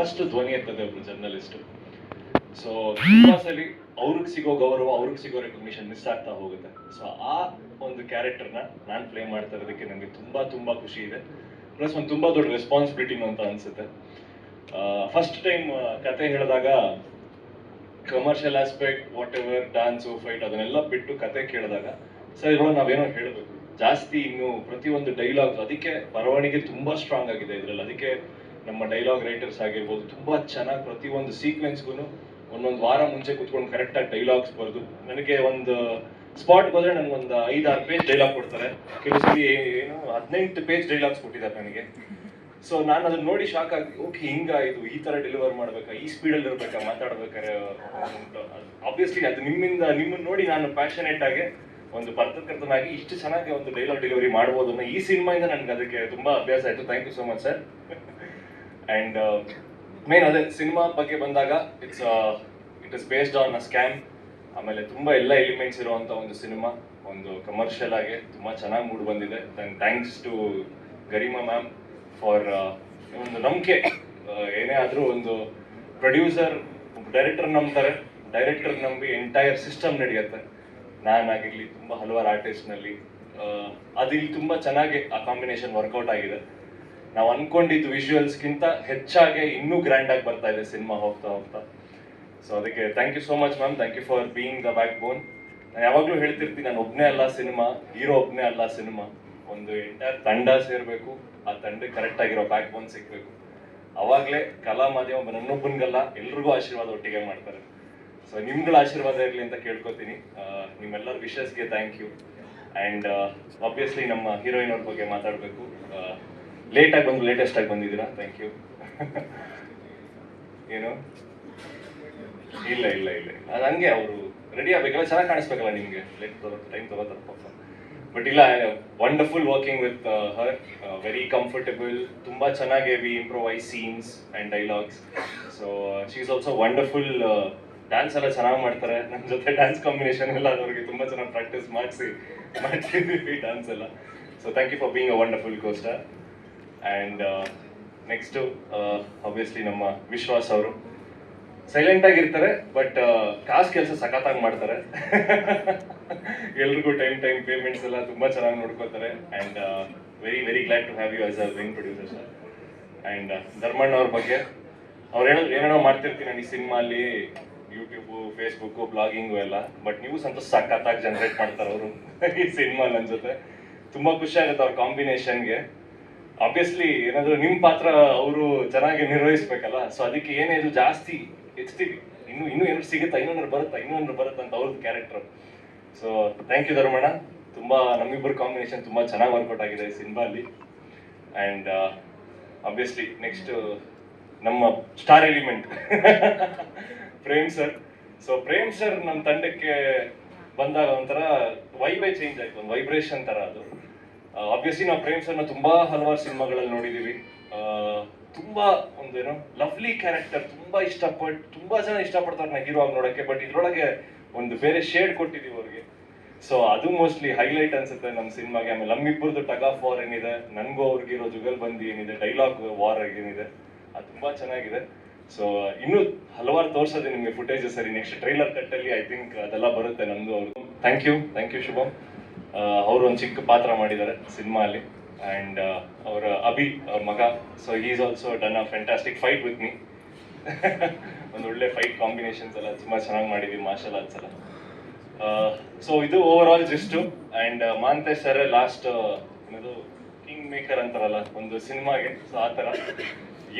First ಧ್ವನಿ ಎತ್ತದೆ ಒಬ್ರು journalist so ತುಂಬಾ ಸಲಿ ಅವ್ರಿಗೆ ಸಿಗೋ ಗೌರವ, ಅವ್ರಿಗೆ ಸಿಗೋ ರೆಕಗ್ನಿಷನ್ ಮಿಸ್ ಆಗ್ತಾ ಹೋಗುತ್ತೆ. ಸೊ ಆ ಒಂದು ಕ್ಯಾರೆಕ್ಟರ್ನ ನಾನು ಪ್ಲೇ ಮಾಡ್ತಾ ಇರೋದಕ್ಕೆ ನನಗೆ ತುಂಬಾ ತುಂಬಾ ಖುಷಿ ಇದೆ. ಪ್ಲಸ್ ಒಂದು ತುಂಬಾ ದೊಡ್ಡ ರೆಸ್ಪಾನ್ಸಿಬಿಲಿಟಿ ಅಂತ ಅನ್ಸುತ್ತೆ. ಫಸ್ಟ್ ಟೈಮ್ ಕತೆ ಹೇಳಿದಾಗ commercial aspect whatever dance fight ಅದನ್ನೆಲ್ಲ ಬಿಟ್ಟು ಕತೆ ಕೇಳಿದಾಗ, ಸರ್ ಇವಾಗ ನಾವೇನೋ ಹೇಳಬೇಕು. ಜಾಸ್ತಿ ಇನ್ನು ಪ್ರತಿಯೊಂದು ಡೈಲಾಗ್ ಅದಕ್ಕೆ ಬರವಣಿಗೆ ತುಂಬಾ ಸ್ಟ್ರಾಂಗ್ ಆಗಿದೆ ಇದ್ರಲ್ಲಿ. ಅದಕ್ಕೆ ನಮ್ಮ ಡೈಲಾಗ್ ರೈಟರ್ಸ್ ಆಗಿರ್ಬೋದು, ತುಂಬ ಚೆನ್ನಾಗಿ ಪ್ರತಿಯೊಂದು ಸೀಕ್ವೆನ್ಸ್ಗೂ ಒಂದೊಂದು ವಾರ ಮುಂಚೆ ಕುತ್ಕೊಂಡು ಕರೆಕ್ಟಾಗಿ ಡೈಲಾಗ್ಸ್ ಬರೆದು, ನನಗೆ ಒಂದು ಸ್ಪಾಟ್ ಹೋದ್ರೆ ನನಗೆ ಒಂದು ಐದಾರು ಪೇಜ್ ಡೈಲಾಗ್ ಕೊಡ್ತಾರೆ. ಕೆಲವು ಏನು ಹದಿನೆಂಟು ಪೇಜ್ ಡೈಲಾಗ್ಸ್ ಕೊಟ್ಟಿದ್ದಾರೆ ನನಗೆ. ಸೊ ನಾನು ಅದನ್ನ ನೋಡಿ ಶಾಕ್ ಆಗಿ, ಓಕೆ ಹಿಂಗ ಇದು ಈ ತರ ಡೆಲಿವರ್ ಮಾಡ್ಬೇಕಾ? ಈ ಸ್ಪೀಡಲ್ಲಿ ಇರ್ಬೇಕಾ? ಮಾತಾಡ್ಬೇಕಾರೆ? ಆಬ್ವಿಯಸ್ಲಿ ಅದು ನಿಮ್ಮಿಂದ, ನಿಮ್ಮನ್ನ ನೋಡಿ ನಾನು ಪ್ಯಾಷನೇಟ್ ಆಗಿ ಒಂದು ಪತ್ರಕರ್ತನಾಗಿ ಇಷ್ಟು ಚೆನ್ನಾಗಿ ಒಂದು ಡೈಲಾಗ್ ಡೆಲಿವರಿ ಮಾಡ್ಬೋದು ಅನ್ನೋ ಈ ಸಿನಿಮಾಯಿಂದ ನನಗೆ ಅದಕ್ಕೆ ತುಂಬಾ ಅಭ್ಯಾಸ ಆಯ್ತು. Thank you so much sir and main ಅದೇ ಸಿನಿಮಾ ಬಗ್ಗೆ ಬಂದಾಗ it's it is based on a scam ಆಮೇಲೆ ತುಂಬ ಎಲ್ಲ ಎಲಿಮೆಂಟ್ಸ್ ಇರುವಂಥ ಒಂದು ಸಿನಿಮಾ ಒಂದು ಕಮರ್ಷಿಯಲ್ ಆಗಿ ತುಂಬ ಚೆನ್ನಾಗಿ ಮೂಡ್ ಬಂದಿದೆ. Thanks to Garima ma'am for ಒಂದು ನಂಬಿಕೆ. ಏನೇ ಆದರೂ ಒಂದು ಪ್ರೊಡ್ಯೂಸರ್ ಡೈರೆಕ್ಟರ್ ನಂಬ್ತಾರೆ. ಡೈರೆಕ್ಟರ್ ನಂಬಿ ಎಂಟೈರ್ ಸಿಸ್ಟಮ್ ನಡೆಯುತ್ತೆ. ನಾನಾಗಿರ್ಲಿ ತುಂಬ ಹಲವಾರು ಆರ್ಟಿಸ್ಟ್ನಲ್ಲಿ ಅದು ಇಲ್ಲಿ ತುಂಬ ಚೆನ್ನಾಗಿ ಆ ಕಾಂಬಿನೇಷನ್ ವರ್ಕೌಟ್ ಆಗಿದೆ. ನಾವು ಅನ್ಕೊಂಡಿದ್ದು ವಿಜುವಲ್ಸ್ಗಿಂತ ಹೆಚ್ಚಾಗಿ ಇನ್ನೂ ಗ್ರ್ಯಾಂಡ್ ಆಗಿ ಬರ್ತಾ ಇದೆ ಸಿನಿಮಾ ಹೋಗ್ತಾ ಹೋಗ್ತಾ. ಸೊ ಅದಕ್ಕೆ thank you so much ma'am thank you for being the backbone ನಾನು ಯಾವಾಗಲೂ ಹೇಳ್ತಿರ್ತೀನಿ, ನಾನು ಒಬ್ಬನೇ ಅಲ್ಲ ಸಿನಿಮಾ ಹೀರೋ ಒಬ್ಬನೇ ಅಲ್ಲ ಸಿನಿಮಾ ಒಂದು ಎಂಟೈರ್ ತಂಡ ಸೇರಬೇಕು, ಆ ತಂಡಕ್ಕೆ ಕರೆಕ್ಟ್ ಆಗಿರೋ ಬ್ಯಾಕ್ ಬೋನ್ ಸಿಗಬೇಕು. ಅವಾಗಲೇ ಕಲಾ ಮಾಧ್ಯಮ ನನ್ನೊಬ್ಬನಿಗಲ್ಲ, ಎಲ್ರಿಗೂ ಆಶೀರ್ವಾದ ಒಟ್ಟಿಗೆ ಮಾಡ್ತಾರೆ. ಸೊ ನಿಮ್ಗಳ ಆಶೀರ್ವಾದ ಇರಲಿ ಅಂತ ಕೇಳ್ಕೊತೀನಿ. ನಿಮ್ಮೆಲ್ಲರ ವಿಶಸ್ಗೆ ಥ್ಯಾಂಕ್ ಯು ಆ್ಯಂಡ್ ಆಬ್ವಿಯಸ್ಲಿ ನಮ್ಮ ಹೀರೋಯಿನ್ ಅವ್ರ ಬಗ್ಗೆ ಮಾತಾಡಬೇಕು. ಲೇಟಾಗಿ ಬಂದು ಲೇಟೆಸ್ಟ್ ಆಗಿ ಬಂದಿದ್ದೀರಾ? ಥ್ಯಾಂಕ್ ಯು ಏನು ಇಲ್ಲ ಇಲ್ಲ ಇಲ್ಲ ಅದು ಹಂಗೆ, ಅವರು ರೆಡಿ ಆಗ್ಬೇಕಲ್ಲ ಚೆನ್ನಾಗಿ ಕಾಣಿಸ್ಬೇಕಲ್ಲ ನಿಮಗೆ. ಲೇಟ್ ಟೈಮ್ ತಗೋತಾರೆ ಪಾಪ ಬಟ್ ಇಲ್ಲ wonderful working with her very comfortable ತುಂಬ ಚೆನ್ನಾಗಿ we improvise scenes and dialogues so she is also wonderful dance ಎಲ್ಲ ಚೆನ್ನಾಗಿ ಮಾಡ್ತಾರೆ. ನನ್ನ ಜೊತೆ ಡ್ಯಾನ್ಸ್ ಕಾಂಬಿನೇಷನ್ ಎಲ್ಲ ಅವ್ರಿಗೆ ತುಂಬಾ ಚೆನ್ನಾಗಿ ಪ್ರಾಕ್ಟೀಸ್ ಮಾಡಿಸಿ ಮಾಡ್ತಿದ್ದೀವಿ ಡ್ಯಾನ್ಸ್ ಎಲ್ಲ. So thank you for being a wonderful co-star and next obviously ನಮ್ಮ ವಿಶ್ವಾಸ್ ಅವರು ಸೈಲೆಂಟ್ ಆಗಿರ್ತಾರೆ ಬಟ್ ಕಾಸು ಕೆಲಸ ಸಖತ್ತಾಗಿ ಮಾಡ್ತಾರೆ. ಎಲ್ರಿಗೂ ಟೈಮ್ ಟೈಮ್ ಪೇಮೆಂಟ್ಸ್ ಎಲ್ಲ ತುಂಬಾ ಚೆನ್ನಾಗಿ ನೋಡ್ಕೋತಾರೆ and very very glad to have you as a wing producer sir and Dharmanna ಅವ್ರ ಬಗ್ಗೆ, ಅವ್ರು ಏನೋ, ಏನೇನೋ ಮಾಡ್ತಿರ್ತೀನಿ ನಾನು ಈ ಸಿನಿಮಾ ಅಲ್ಲಿ ಯೂಟ್ಯೂಬು ಫೇಸ್ಬುಕ್ಕು ಬ್ಲಾಗಿಂಗು ಎಲ್ಲ. ಬಟ್ ನೀವು ಸಂತೋಷ ಸಖತ್ತಾಗಿ ಜನರೇಟ್ ಮಾಡ್ತಾರೆ ಅವರು. ಈ ಸಿನಿಮಾ ನನ್ನ ಜೊತೆ. ತುಂಬಾ ಖುಷಿ ಆಗುತ್ತೆ ಅವ್ರ ಕಾಂಬಿನೇಷನ್ಗೆ ಆಬ್ವಿಯಸ್ಲಿ ಏನಾದ್ರು ನಿಮ್ ಪಾತ್ರ ಅವರು ಚೆನ್ನಾಗಿ ನಿರ್ವಹಿಸ್ಬೇಕಲ್ಲ ಸೊ ಅದಕ್ಕೆ ಏನೇ ಇದು ಜಾಸ್ತಿ ಹೆಚ್ಚುತ್ತೀವಿ ಇನ್ನು, ಇನ್ನೂ ಏನಾದ್ರು ಸಿಗುತ್ತಾ? ಇನ್ನೊಂದ್ರು ಬರುತ್ತಾ? ಇನ್ನೊಂದ್ರು ಬರುತ್ತಾ ಅಂತ ಅವ್ರದ್ದು character so thank you Dharmanna. ತುಂಬಾ ನಮ್ಮಿಬ್ಬರ ಕಾಂಬಿನೇಷನ್ ತುಂಬಾ ಚೆನ್ನಾಗಿ ವರ್ಕೌಟ್ ಆಗಿದೆ ಸಿನಿಮಾ ಅಲ್ಲಿ ಅಂಡ್ ಆಬ್ವಿಯಸ್ಲಿ ನೆಕ್ಸ್ಟ್ ನಮ್ಮ star element Prem sir so Prem sir ನಮ್ಮ ತಂಡಕ್ಕೆ ಬಂದಾಗ ಒಂಥರ ವೈಬೇ ಚೇಂಜ್ ಆಯ್ತು, ಒಂದು ವೈಬ್ರೇಷನ್ ತರ ಅದು. ಆಬ್ವಿಯಸ್ಲಿ ನಾವು ಪ್ರೇಮ್ ಸರ್ನ ತುಂಬಾ ಹಲವಾರು ಸಿನಿಮಾಗಳಲ್ಲಿ ನೋಡಿದೀವಿ. ತುಂಬಾ ಒಂದು ಏನೋ ಲವ್ಲಿ ಕ್ಯಾರೆಕ್ಟರ್ ತುಂಬಾ ಇಷ್ಟಪಟ್ಟು ತುಂಬಾ ಜನ ಇಷ್ಟಪಡ್ತಾರೆ ನಾ ಹೀರೋ ಆಗಿ ನೋಡಕ್ಕೆ ಬಟ್ ಇದ್ರೊಳಗೆ ಒಂದು ಬೇರೆ ಶೇಡ್ ಕೊಟ್ಟಿದೀವಿ ಅವ್ರಿಗೆ. ಸೊ ಅದು ಮೋಸ್ಟ್ಲಿ ಹೈಲೈಟ್ ಅನ್ಸುತ್ತೆ ನಮ್ಮ ಸಿನಿಮಾಗೆ. ಆಮೇಲೆ ನಮ್ಮಿಬ್ಬರದು ಟಗ್ ಆಫ್ ವಾರ್ ಏನಿದೆ, ನನಗೂ ಜುಗಲ್ ಬಂದಿ ಏನಿದೆ ಡೈಲಾಗ್ ವಾರ್ ಏನಿದೆ, ಅದು ತುಂಬಾ ಚೆನ್ನಾಗಿದೆ. ಸೊ ಇನ್ನೂ ಹಲವಾರು ತೋರ್ಸೋದೆ ನಿಮಗೆ ಫುಟೇಜ್ ಸರಿ. ನೆಕ್ಸ್ಟ್ ಟ್ರೈಲರ್ ಕಟ್ಟಲ್ಲಿ ಐ ಥಿಂಕ್ ಅದೆಲ್ಲ ಬರುತ್ತೆ ನಮ್ದು ಅವ್ರದ್ದು thank you thank you Shubham ಅವರು ಒಂದು ಚಿಕ್ಕ ಪಾತ್ರ ಮಾಡಿದ್ದಾರೆ ಸಿನಿಮಾ ಅಲ್ಲಿ ಅಂಡ್ ಅವರ ಅಭಿ, ಅವ್ರ ಮಗ. So is also done a fantastic fight with me ಒಂದು ಒಳ್ಳೆ ಫೈಟ್ ಕಾಂಬಿನೇಷನ್ಸ್ ಎಲ್ಲ ತುಂಬ ಚೆನ್ನಾಗಿ ಮಾಡಿದ್ವಿ ಮಾರ್ಷಲ್ ಆರ್ಟ್ಸ್ ಎಲ್ಲ. ಸೊ ಇದು over all gist and Manthesh sir last ಏನದು ಕಿಂಗ್ ಮೇಕರ್ ಅಂತಾರಲ್ಲ, ಒಂದು ಸಿನಿಮಾಗೆ. ಸೊ ಆ ಥರ.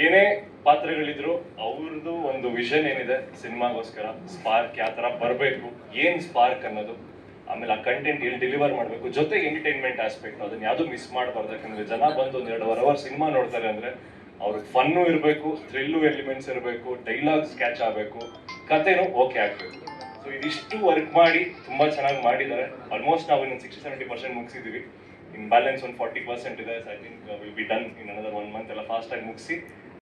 ಏನೇ ಪಾತ್ರಗಳಿದ್ರು ಅವ್ರದ್ದು ಒಂದು ವಿಷನ್ ಏನಿದೆ, ಸಿನಿಮಾಗೋಸ್ಕರ. ಸ್ಪಾರ್ಕ್ ಯಾವ ಥರ ಬರಬೇಕು, ಏನು ಸ್ಪಾರ್ಕ್ ಅನ್ನೋದು. ಆಮೇಲೆ ಆ ಕಂಟೆಂಟ್ ಇಲ್ಲಿ ಡೆಲಿವರ್ ಮಾಡಬೇಕು, ಜೊತೆಗೆ ಎಂಟರ್ಟೈನ್ಮೆಂಟ್ ಆಸ್ಪೆಕ್ಟ್ ಅದನ್ನ ಯಾವುದು ಮಿಸ್ ಮಾಡಬಾರ್ದು. ಯಾಕಂದ್ರೆ ಜನ ಬಂದು ಒಂದ್ ಎರಡು ಅವರ್ ಸಿನಿಮಾ ನೋಡ್ತಾರೆ ಅಂದ್ರೆ ಅವ್ರಿಗೆ ಫನ್ನು ಇರಬೇಕು ಥ್ರಿಲ್ಲು ಎಲಿಮೆಂಟ್ಸ್ ಇರಬೇಕು ಡೈಲಾಗ್ಸ್ ಕ್ಯಾಚ್ ಆಗಬೇಕು ಕಥೆನೂ ಓಕೆ ಆಗಬೇಕು. ಸೊ ಇದಿಷ್ಟು ವರ್ಕ್ ಮಾಡಿ ತುಂಬಾ ಚೆನ್ನಾಗಿ ಮಾಡಿದ್ದಾರೆ. ಆಲ್ಮೋಸ್ಟ್ ನಾವು ಇನ್ನೊಂದು ಸಿಕ್ಸ್ಟಿ ಸೆವೆಂಟಿ ಪರ್ಸೆಂಟ್ ಮುಗಿಸಿದೀವಿ. ಇನ್ ಬ್ಯಾಲೆನ್ಸ್ ಒಂದು ಫಾರ್ಟಿ ಪರ್ಸೆಂಟ್ ಇದೆ. I think will be done in another one month ಎಲ್ಲ ಫಾಸ್ಟ್ ಆಗಿ ಮುಗಿಸಿ.